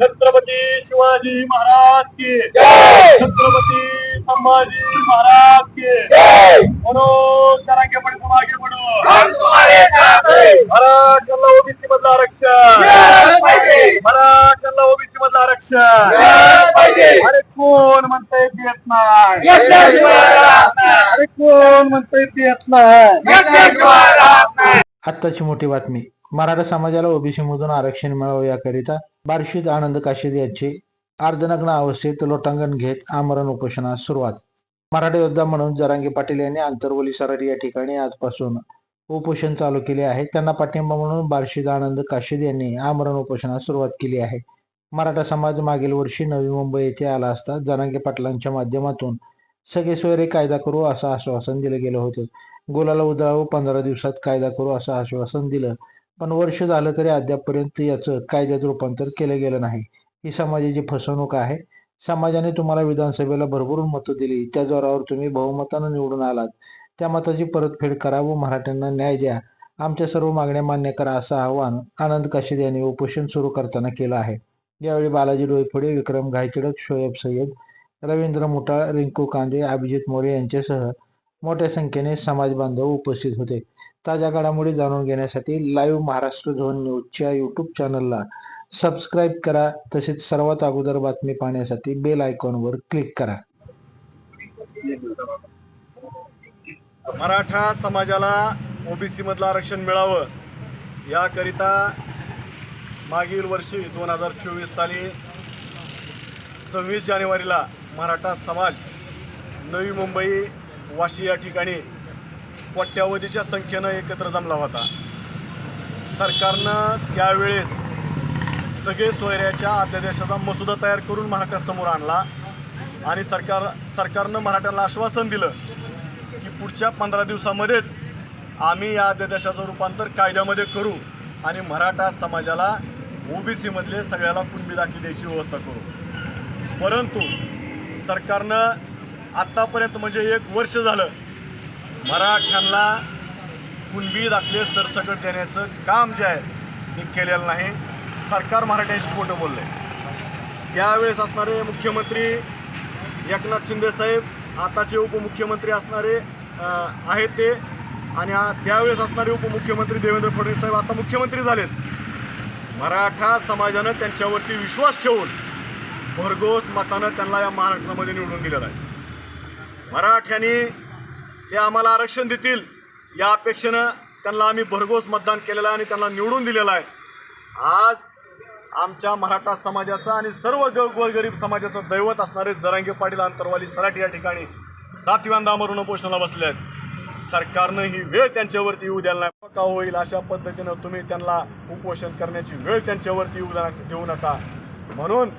छत्रपती शिवाजी महाराज की जय! छत्रपती संभाजी महाराज की जय! म्हणून जरांगे पडतो मागे हैं। मराठ्याला ओबीसी मधलं आरक्षण. मराठ्याला ओबीसी मधलं आरक्षण. अरे कोण म्हणतंय देत नाही? अरे कोण म्हणतंय देत नाही. आत्ताची मोठी बातमी. मराठा समाजाला ओबीसी मधून आरक्षण मिळावं याकरिता बार्शीत आनंद काशीद यांची अर्धनग्न अवस्थेत लोटांगण घेत आमरण उपोषणास सुरुवात. मराठा योद्धा म्हणून जरांगी पाटील यांनी आंतरवली सराट या ठिकाणी आजपासून उपोषण चालू केले आहे. त्यांना पाठिंबा म्हणून बार्शीद आनंद काशीद यांनी आमरण उपोषणास सुरुवात केली आहे. मराठा समाज मागील वर्षी नवी मुंबई येथे आला असता जनांगे पाटलांच्या माध्यमातून सगळे सोयरे कायदा करू असं आश्वासन दिलं गेलं होतं. गोलाला उजळावं पंधरा दिवसात कायदा करू असं आश्वासन दिलं. पण वर्ष झालं तरी अद्यापपर्यंत याचं कायद्यात रूपांतर केलं गेलं नाही. ही समाजाची फसवणूक आहे समाजाने तुम्हाला विधानसभेला भरभरून मतं दिली. त्या जोरावर तुम्ही बहुमतानं निवडून आलात. त्या मताची परतफेड करा व मराठ्यांना न्याय द्या. आमच्या सर्व मागण्या मान्य करा असं आवाहन आनंद काशीद यांनी उपोषण सुरू करताना केलं आहे. यावेळी बालाजी डोईफोडे विक्रम घायचिडक शोएब सय्यद रवींद्र मुटाळ रिंकू कांदे अभिजित मोरे यांच्यासह मोठ्या संख्येने समाज बांधव उपस्थित होते. ताज्या घडामोडी जाणून घेण्यासाठी लाईव्ह महाराष्ट्र झोन न्यूजच्या यूट्यूब चॅनलला सबस्क्राईब करा. तसेच सर्वात अगोदर बातमी पाहण्यासाठी बेल आयकॉनवर क्लिक करा. मराठा समाजाला ओबीसी मधलं आरक्षण मिळावं याकरिता मागील वर्षी दोन हजार चोवीस साली सव्वीस जानेवारीला मराठा समाज नवी मुंबई वाशी या ठिकाणी कोट्यावधीच्या संख्येनं एकत्र जमला होता. सरकारनं त्यावेळेस सगळे सोयऱ्याच्या अध्यादेशाचा मसुदा तयार करून मराठ्यासमोर आणला आणि सरकार सरकारनं मराठ्याला आश्वासन दिलं की पुढच्या पंधरा दिवसामध्येच आम्ही या अध्यादेशाचं रूपांतर कायद्यामध्ये करू आणि मराठा समाजाला ओबीसीमधले सगळ्याला कुणबी दाखली द्यायची व्यवस्था करू. परंतु सरकारनं आत्तापर्यंत म्हणजे एक वर्ष झालं मराठ्यांना कुणबी दाखले सरसकट देण्याचं काम जे आहे ते केलेलं नाही. सरकार मराठ्यांशी खोटं बोललं आहे त्यावेळेस असणारे मुख्यमंत्री एकनाथ शिंदे साहेब आताचे उपमुख्यमंत्री असणारे आहेत ते. आणि त्यावेळेस असणारे उपमुख्यमंत्री देवेंद्र फडणवीस साहेब आता मुख्यमंत्री झालेत. मराठा समाजानं त्यांच्यावरती विश्वास ठेवून भरघोस मतानं त्यांना या महाराष्ट्रामध्ये निवडून दिलेला आहे. मराठ्यांनी ते आम्हाला आरक्षण देतील या अपेक्षेनं त्यांना आम्ही भरघोस मतदान केलेलं आहे आणि त्यांना निवडून दिलेलं आहे. आज आमच्या मराठा समाजाचा आणि सर्व ग गोरगरीब समाजाचं दैवत असणारे जरांगे पाटील अंतरवाली सराट या ठिकाणी सातव्यांदा मरून उपोषणाला बसले आहेत सरकारनं ही वेळ त्यांच्यावरती येऊ द्यायला नाही का होईल? अशा पद्धतीनं तुम्ही त्यांना उपोषण करण्याची वेळ त्यांच्यावरती येऊ द्या- देऊ नका. म्हणून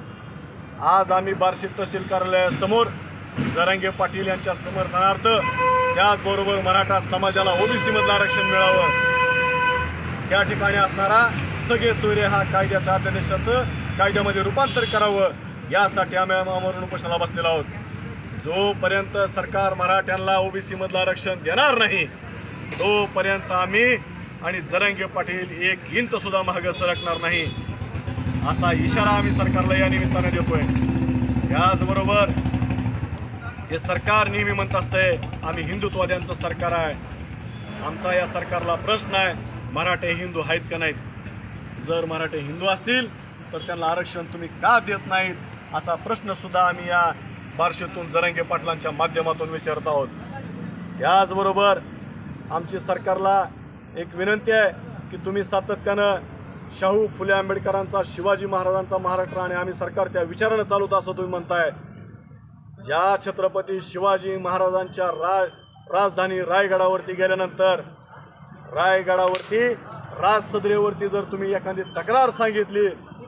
आज आम्ही बार्शी तहसील कार्यालयासमोर जरांगे पाटील यांच्या समर्थनार्थ त्याचबरोबर मराठा समाजाला ओबीसी मधलं आरक्षण मिळावं. त्या ठिकाणी असणारा सगळे सूर्य हा कायद्याच्या अध्यादेशाचं कायद्यामध्ये रूपांतर करावं यासाठी आम्ही आमरण उपोषणाला बसलेलो आहोत. जोपर्यंत सरकार मराठ्यांना ओबीसी मधलं आरक्षण देणार नाही तोपर्यंत आम्ही आणि जरंगे पाटील एक इंच सुद्धा महाग सरकणार नाही. असा इशारा आम्ही सरकारला या निमित्ताने देतोय. त्याचबरोबर हे सरकार नेहमी म्हणत असतंय आम्ही हिंदुत्ववाद्यांचं सरकार आहे. आमचा या सरकारला प्रश्न आहे मराठे हिंदू आहेत का नाहीत? जर मराठे हिंदू असतील तर त्यांना आरक्षण तुम्ही का देत नाहीत? असा प्रश्नसुद्धा आम्ही या बार्शीतून जरंगे पाटलांच्या माध्यमातून विचारत आहोत. त्याचबरोबर आमची सरकारला एक विनंती आहे की तुम्ही सातत्यानं शाहू फुले आंबेडकरांचा शिवाजी महाराजांचा महाराष्ट्र आणि आम्ही सरकार त्या विचारानं चालवतो असं तुम्ही म्हणताय. ज्या छत्रपती शिवाजी महाराजांच्या रा राजधानी रायगडावरती गेल्यानंतर रायगडावरती राजसदरेवरती जर तुम्ही एखादी तक्रार सांगितली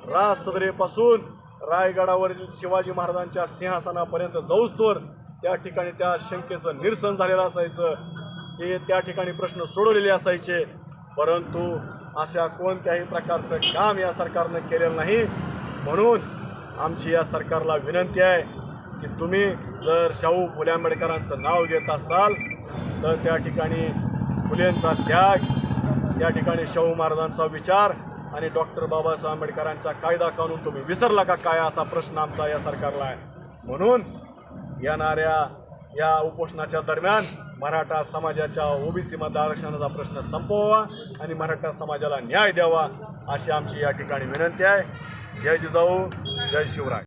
राजसदरेपासून रायगडावरील शिवाजी महाराजांच्या सिंहासनापर्यंत जाऊस्तोवर त्या ठिकाणी त्या शंकेचं निरसन झालेलं असायचं. ते त्या ठिकाणी प्रश्न सोडवलेले असायचे. परंतु अशा कोणत्याही प्रकारचं काम या सरकारनं केलेलं नाही. म्हणून आमची या सरकारला विनंती आहे की तुम्ही जर शाहू फुले आंबेडकरांचं नाव घेत असाल तर त्या ठिकाणी फुलेंचा त्याग त्या ठिकाणी शाहू महाराजांचा विचार आणि डॉक्टर बाबासाहेब आंबेडकरांचा कायदा कानून तुम्ही विसरला का काय असा प्रश्न आमचा या सरकारला आहे. म्हणून येणाऱ्या या उपोषणाच्या दरम्यान मराठा समाजाच्या ओबीसी मध्ये आरक्षणाचा प्रश्न संपवावा आणि मराठा समाजाला न्याय द्यावा अशी आमची या ठिकाणी विनंती आहे. जय जिजाऊ जय शिवराय.